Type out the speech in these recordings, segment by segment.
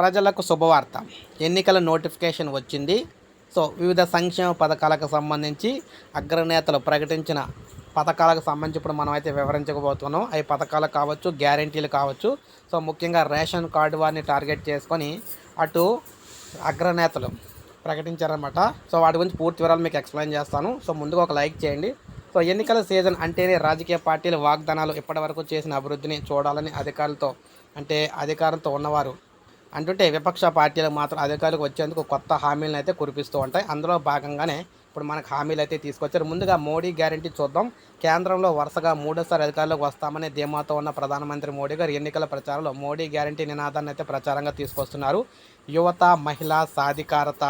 ప్రజలకు శుభవార్త. ఎన్నికల నోటిఫికేషన్ వచ్చింది. సో వివిధ సంక్షేమ పథకాలకు సంబంధించి అగ్రనేతలు ప్రకటించిన పథకాలకు సంబంధించి ఇప్పుడు మనం అయితే వివరించకపోతున్నాం అవి పథకాలు కావచ్చు గ్యారంటీలు కావచ్చు. సో ముఖ్యంగా రేషన్ కార్డు వారిని టార్గెట్ చేసుకొని అటు అగ్రనేతలు ప్రకటించారనమాట సో వాటి గురించి పూర్తి వివరాలు మీకు ఎక్స్ప్లెయిన్ చేస్తాను. సో ముందుగా ఒక లైక్ చేయండి. సో ఎన్నికల సీజన్ అంటేనే రాజకీయ పార్టీల వాగ్దానాలు ఇప్పటివరకు చేసిన అభివృద్ధిని చూడాలని అధికారులతో అంటే అధికారంతో ఉన్నవారు అంటుంటే విపక్ష పార్టీలకు మాత్రం అధికారులకు వచ్చేందుకు కొత్త హామీలను అయితే కురిపిస్తూ ఉంటాయి. అందులో భాగంగానే ఇప్పుడు మనకు హామీలు అయితే తీసుకొచ్చారు. ముందుగా మోడీ గ్యారంటీ చూద్దాం. కేంద్రంలో వరుసగా మూడోసారి అధికారులకు వస్తామని ధీమాతో ఉన్న ప్రధానమంత్రి మోడీ గారు ఎన్నికల ప్రచారంలో మోడీ గ్యారంటీ నినాదాన్ని అయితే ప్రచారంగా తీసుకొస్తున్నారు. యువత మహిళా సాధికారత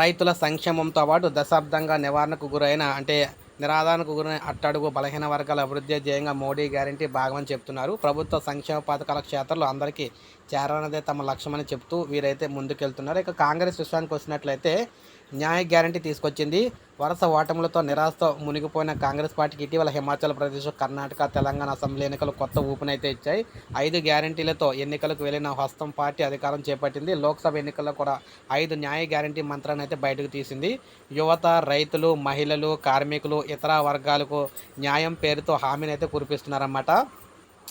రైతుల సంక్షేమంతో పాటు దశాబ్దంగా నివారణకు గురైన అంటే నిరాధారణకు గురైన అట్టడుగు బలహీన వర్గాల అభివృద్ధి ధ్యేయంగా మోడీ గ్యారంటీ భాగమని చెప్తున్నారు. ప్రభుత్వ సంక్షేమ పథకాల క్షేత్రంలో అందరికీ చేరాలన్నదే తమ లక్ష్యమని చెప్తూ వీరైతే ముందుకెళ్తున్నారు. ఇక కాంగ్రెస్ విషయానికి వచ్చినట్లయితే న్యాయ గ్యారంటీ తీసుకొచ్చింది. వరుస ఓటములతో నిరాశతో మునిగిపోయిన కాంగ్రెస్ పార్టీకి ఇటీవల హిమాచల్ ప్రదేశ్ కర్ణాటక తెలంగాణ అసెంబ్లీ ఎన్నికలు కొత్త ఊపునైతే ఇచ్చాయి. ఐదు గ్యారంటీలతో ఎన్నికలకు వెళ్ళిన హస్తం పార్టీ అధికారం చేపట్టింది. లోక్సభ ఎన్నికల్లో కూడా ఐదు న్యాయ గ్యారంటీ మంత్రాన్ని అయితే బయటకు తీసింది. యువత రైతులు మహిళలు కార్మికులు ఇతర వర్గాలకు న్యాయం పేరుతో హామీని అయితే కురిపిస్తున్నారన్నమాట.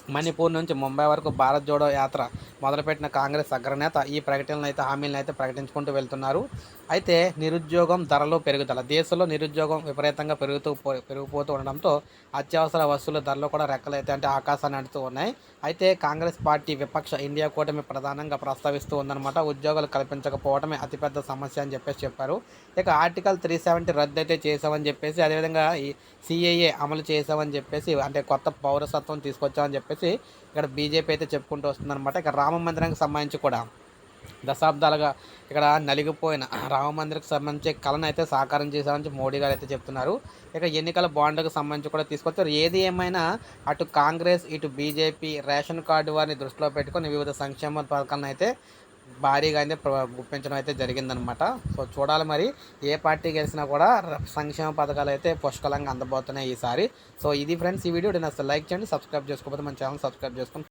మణిపూర్ నుంచి ముంబై వరకు భారత్ జోడో యాత్ర మొదలుపెట్టిన కాంగ్రెస్ అగ్రనేత ఈ ప్రకటనలు అయితే హామీలను అయితే ప్రకటించుకుంటూ వెళ్తున్నారు. అయితే నిరుద్యోగం ధరలు పెరుగుదల దేశంలో నిరుద్యోగం విపరీతంగా పెరుగుతూ పో- పెరిగిపోతూ ఉండడంతో అత్యవసర వస్తువుల ధరలు కూడా రెక్కలైతే అంటే ఆకాశాన్ని అంటుతూ ఉన్నాయి. అయితే కాంగ్రెస్ పార్టీ విపక్ష ఇండియా కూటమి ప్రధానంగా ప్రస్తావిస్తూ ఉందన్నమాట. ఉద్యోగాలు కల్పించకపోవడమే అతిపెద్ద సమస్య అని చెప్పేసి చెప్పారు. ఇక ఆర్టికల్ త్రీ సెవెంటీ రద్దు అయితే చేసామని చెప్పేసి అదేవిధంగా ఈ సిఏఏ అమలు చేసామని చెప్పేసి అంటే కొత్త పౌరసత్వం తీసుకొచ్చామని చెప్పేసి ఇక్కడ బీజేపీ అయితే చెప్పుకుంటూ వస్తుందన్నమాట. ఇక్కడ రామ మందిరానికి సంబంధించి కూడా దశాబ్దాలుగా ఇక్కడ నలిగిపోయిన రామ మందిరకు సంబంధించి కళను అయితే సాకారం చేశామని మోడీ గారు అయితే చెప్తున్నారు. ఇక ఎన్నికల బాండ్లకు సంబంధించి కూడా తీసుకొచ్చారు. ఏది ఏమైనా అటు కాంగ్రెస్ ఇటు బీజేపీ రేషన్ కార్డు వారిని దృష్టిలో పెట్టుకొని వివిధ సంక్షేమ పథకాలను అయితే భారీగా ప్ర- గుప్పించడం అయితే జరిగిందనమాట సో చూడాలి మరి. ఏ పార్టీ గెలిచినా కూడా సంక్షేమ పథకాలు అయితే పుష్కలంగా అందబోతున్నాయి ఈసారి. సో ఇది ఫ్రెండ్స్ ఈ వీడియో. నేను అసలు లైక్ చేయండి సబ్స్క్రైబ్ చేసుకోకపోతే మన ఛానల్ సబ్స్క్రైబ్ చేసుకోండి.